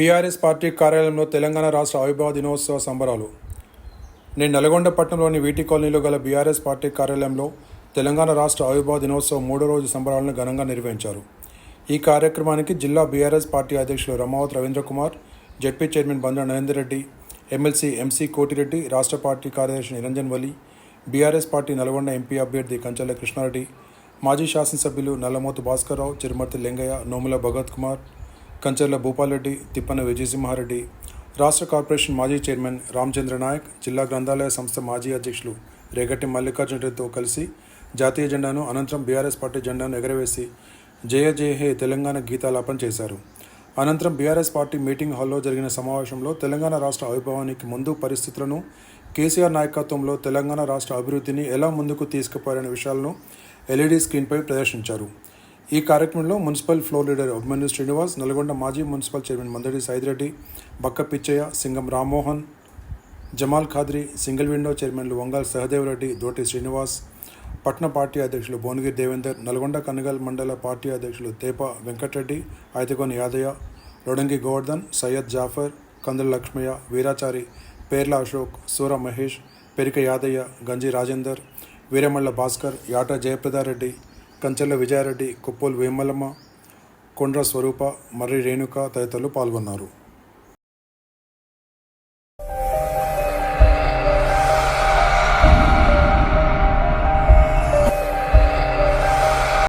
BRS party కార్యాలయంలో తెలంగాణ రాష్ట్ర ఆవిర్భావ దినోత్సవ సంబరాలు. నేను నల్గొండ పట్టణంలోని వీటి కాలనీలో గల బీఆర్ఎస్ పార్టీ కార్యాలయంలో తెలంగాణ రాష్ట్ర ఆవిర్భావ దినోత్సవం మూడో రోజు సంబరాలను ఘనంగా నిర్వహించారు. ఈ కార్యక్రమానికి జిల్లా బీఆర్ఎస్ పార్టీ అధ్యక్షులు Ramavath Ravindra Kumar ZP chairman Bandra Narender Reddy MLC MC Koti Reddy రాష్ట్ర పార్టీ కార్యదర్శి Niranjan Vali BRS party Nalgonda MP అభ్యర్థి కంచెల కృష్ణారెడ్డి మాజీ శాసనసభ్యులు నల్లమోతు భాస్కర్రావు చిరుమర్తి లింగయ్య నోముల భగత్ కుమార్ కంచెర్ల భూపాల్రెడ్డి తిప్పన విజయసింహారెడ్డి రాష్ట్ర కార్పొరేషన్ మాజీ చైర్మన్ రామచంద్ర నాయక్ జిల్లా గ్రంథాలయ సంస్థ మాజీ అధ్యక్షులు రేగట్టి మల్లికార్జున రెడ్డితో కలిసి జాతీయ జెండాను అనంతరం బీఆర్ఎస్ పార్టీ జెండాను ఎగరవేసి జయ జయ హే తెలంగాణ గీతాలాపన చేశారు. అనంతరం బీఆర్ఎస్ పార్టీ మీటింగ్ హాల్లో జరిగిన సమావేశంలో తెలంగాణ రాష్ట్ర ఆవిర్భావానికి ముందు పరిస్థితులను కేసీఆర్ నాయకత్వంలో తెలంగాణ రాష్ట్ర అభివృద్ధిని ఎలా ముందుకు తీసుకుపోయారనే విషయాలను ఎల్ఈడి స్క్రీన్పై ప్రదర్శించారు. ఈ కార్యక్రమంలో municipal floor leader Abhimanyu Srinivas Nalgonda మాజీ municipal chairman Mandadi Sai Reddy Bakka Pichaiah Singam Rammohan Jamal Khadri single window చైర్మన్లు వంగాల్ సహదేవ్ రెడ్డి దోటి శ్రీనివాస్ పట్న పార్టీ అధ్యక్షులు భువనగిరి దేవేందర్ నల్గొండ కనగల్ మండల పార్టీ అధ్యక్షులు తేప వెంకటరెడ్డి ఐతగోని యాదయ్య లొడంగి గోవర్ధన్ సయ్యద్ జాఫర్ కందుల లక్ష్మయ్య వీరాచారి పేర్ల అశోక్ సూర మహేష్ పెరిక యాదయ్య గంజి రాజేందర్ వీరమల్ల భాస్కర్ యాట జయప్రదారెడ్డి కంచెల విజయారెడ్డి కొప్పోలు వేమలమ్మ కొండ్ర స్వరూప మర్రి రేణుక తదితరులు పాల్గొన్నారు.